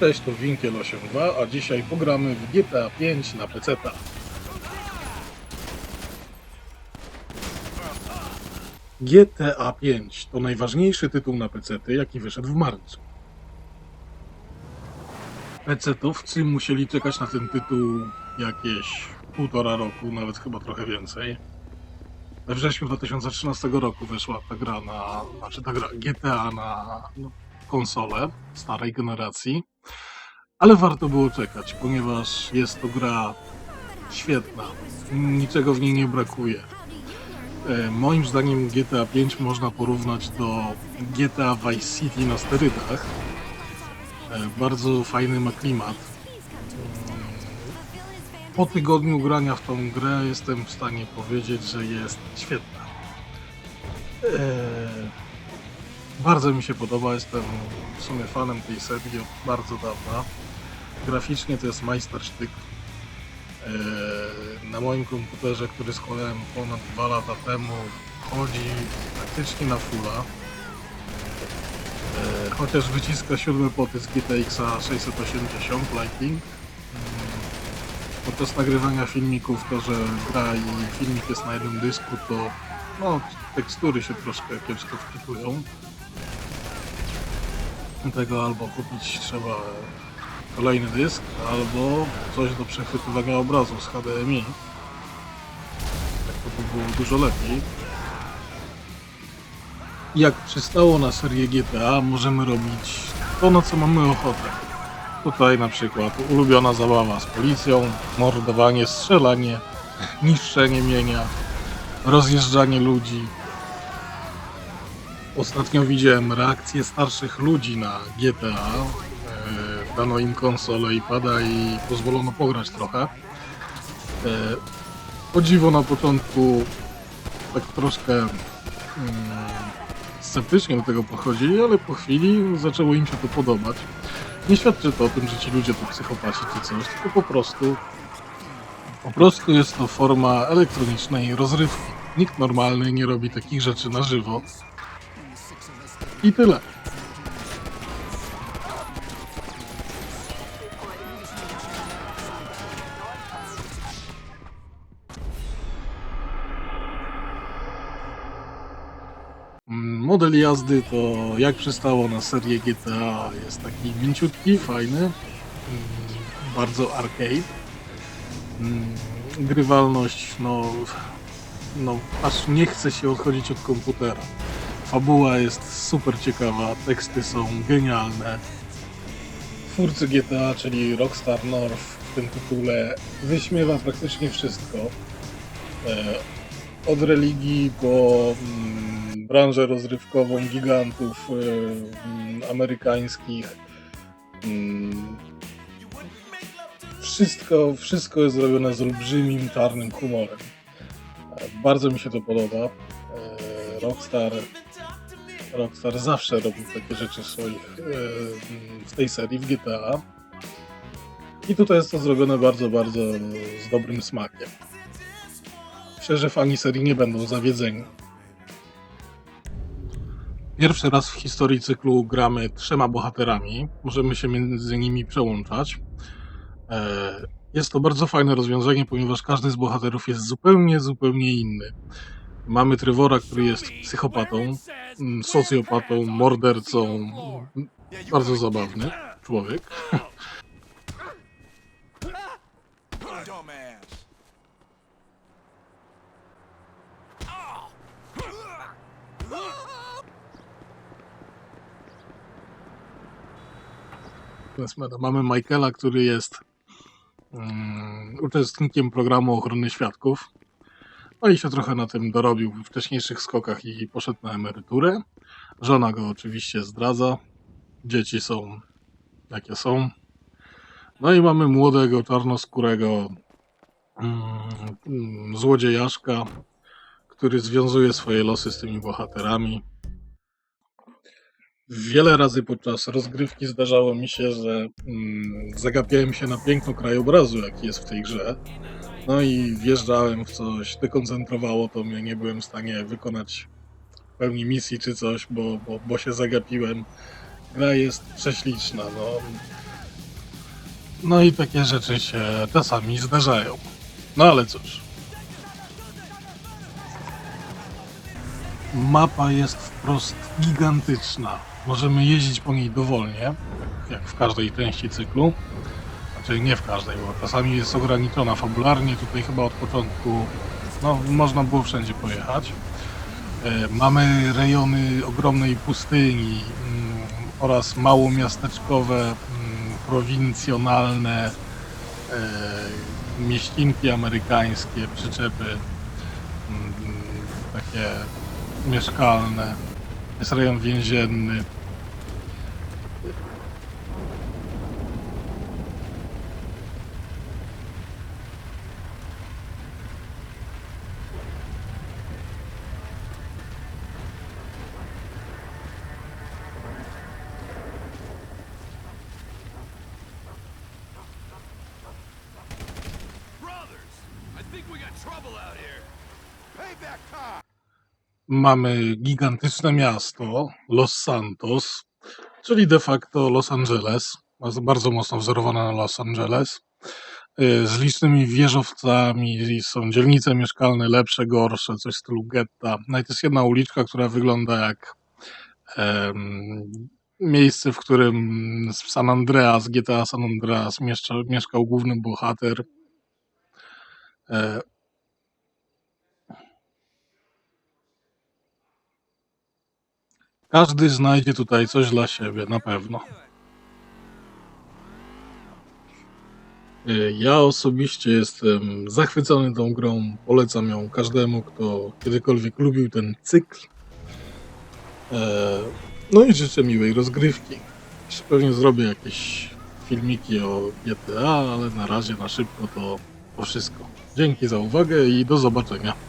Cześć, to Winkiel82, a dzisiaj pogramy w GTA 5 na PC. GTA 5 to najważniejszy tytuł na PC, jaki wyszedł w marcu. PC-towcy musieli czekać na ten tytuł jakieś półtora roku, nawet chyba trochę więcej. We wrześniu 2013 roku wyszła ta gra na, znaczy ta gra GTA na no, konsolę starej generacji, ale warto było czekać, ponieważ jest to gra świetna. Niczego w niej nie brakuje. E, Moim zdaniem GTA 5 można porównać do GTA Vice City na sterydach. E, Bardzo fajny ma klimat. Mm, Po tygodniu grania w tą grę jestem w stanie powiedzieć, że jest świetna. E, Bardzo mi się podoba, jestem w sumie fanem tej serii od bardzo dawna. Graficznie to jest majstersztyk. E, Na moim komputerze, który składałem ponad dwa lata temu, chodzi praktycznie na fulla. E, Chociaż wyciska siódmy potysk GTX 680 Lighting. Mm, Podczas nagrywania filmików to, że gra i filmik jest na jednym dysku, to no, tekstury się troszkę kiepsko wczytują. Dlatego albo kupić trzeba kolejny dysk, albo coś do przechwytywania obrazu z HDMI. Tak to by było dużo lepiej. Jak przystało na serię GTA, możemy robić to, na co mamy ochotę. Tutaj na przykład ulubiona zabawa z policją, mordowanie, strzelanie, niszczenie mienia, rozjeżdżanie ludzi. Ostatnio widziałem reakcję starszych ludzi na GTA. E, Dano im konsolę i pada i pozwolono pograć trochę. E, O dziwo na początku tak troszkę mm, sceptycznie do tego podchodzili, ale po chwili zaczęło im się to podobać. Nie świadczy to o tym, że ci ludzie to psychopaci czy coś, tylko po prostu po prostu jest to forma elektronicznej rozrywki. Nikt normalny nie robi takich rzeczy na żywo. I tyle. Model jazdy to jak przystało na serię GTA jest taki mięciutki, fajny, mm, bardzo arcade. Mm, Grywalność, no, no aż nie chce się odchodzić od komputera. Fabuła jest super ciekawa, teksty są genialne. Twórcy GTA, czyli Rockstar North w tym tytule wyśmiewa praktycznie wszystko. E, Od religii po mm, branżę rozrywkową gigantów e, mm, amerykańskich. Mm, Wszystko, wszystko jest zrobione z olbrzymim, czarnym humorem. E, Bardzo mi się to podoba. Rockstar Rockstar zawsze robił takie rzeczy w swoich, e, w tej serii, w GTA. I tutaj jest to zrobione bardzo, bardzo z dobrym smakiem. Myślę, że fani serii nie będą zawiedzeni. Pierwszy raz w historii cyklu gramy trzema bohaterami. Możemy się między nimi przełączać. E, Jest to bardzo fajne rozwiązanie, ponieważ każdy z bohaterów jest zupełnie, zupełnie inny. Mamy Trevora, który jest psychopatą, mm, socjopatą, mordercą. Bardzo zabawny człowiek. Mamy Michaela, który jest mm, uczestnikiem programu ochrony świadków. No i się trochę na tym dorobił w wcześniejszych skokach i poszedł na emeryturę. Żona go oczywiście zdradza. Dzieci są jakie są. No i mamy młodego, czarnoskórego mm, złodziejaszka, który związuje swoje losy z tymi bohaterami. Wiele razy podczas rozgrywki zdarzało mi się, że mm, zagapiałem się na piękno krajobrazu, jaki jest w tej grze. No i wjeżdżałem w coś, dekoncentrowało to mnie, nie byłem w stanie wykonać pełni misji czy coś, bo, bo, bo się zagapiłem. Gra jest prześliczna, no. No i takie rzeczy się czasami zdarzają. No ale cóż. Mapa jest wprost gigantyczna. Możemy jeździć po niej dowolnie, jak w każdej części cyklu. Znaczy nie w każdej, bo czasami jest ograniczona fabularnie. Tutaj chyba od początku no, można było wszędzie pojechać. E, Mamy rejony ogromnej pustyni mm, oraz małomiasteczkowe, mm, prowincjonalne e, mieścinki amerykańskie, przyczepy mm, takie mieszkalne. Jest rejon więzienny. Mamy gigantyczne miasto Los Santos, czyli de facto Los Angeles, bardzo- mocno wzorowane na Los Angeles, y, z licznymi wieżowcami, są dzielnice mieszkalne, lepsze, gorsze, coś w stylu getta. Nawet jest jedna uliczka, która wygląda jak em, miejsce, w którym San Andreas, GTA San Andreas mieszka, mieszkał główny bohater. E, Każdy znajdzie tutaj coś dla siebie, na pewno. Y, Ja osobiście jestem zachwycony tą grą. Polecam ją każdemu, kto kiedykolwiek lubił ten cykl. E, No i życzę miłej rozgrywki. Jeszcze Pewnie zrobię jakieś filmiki o GTA, ale na razie na szybko to, wszystko. Dzięki za uwagę i do zobaczenia.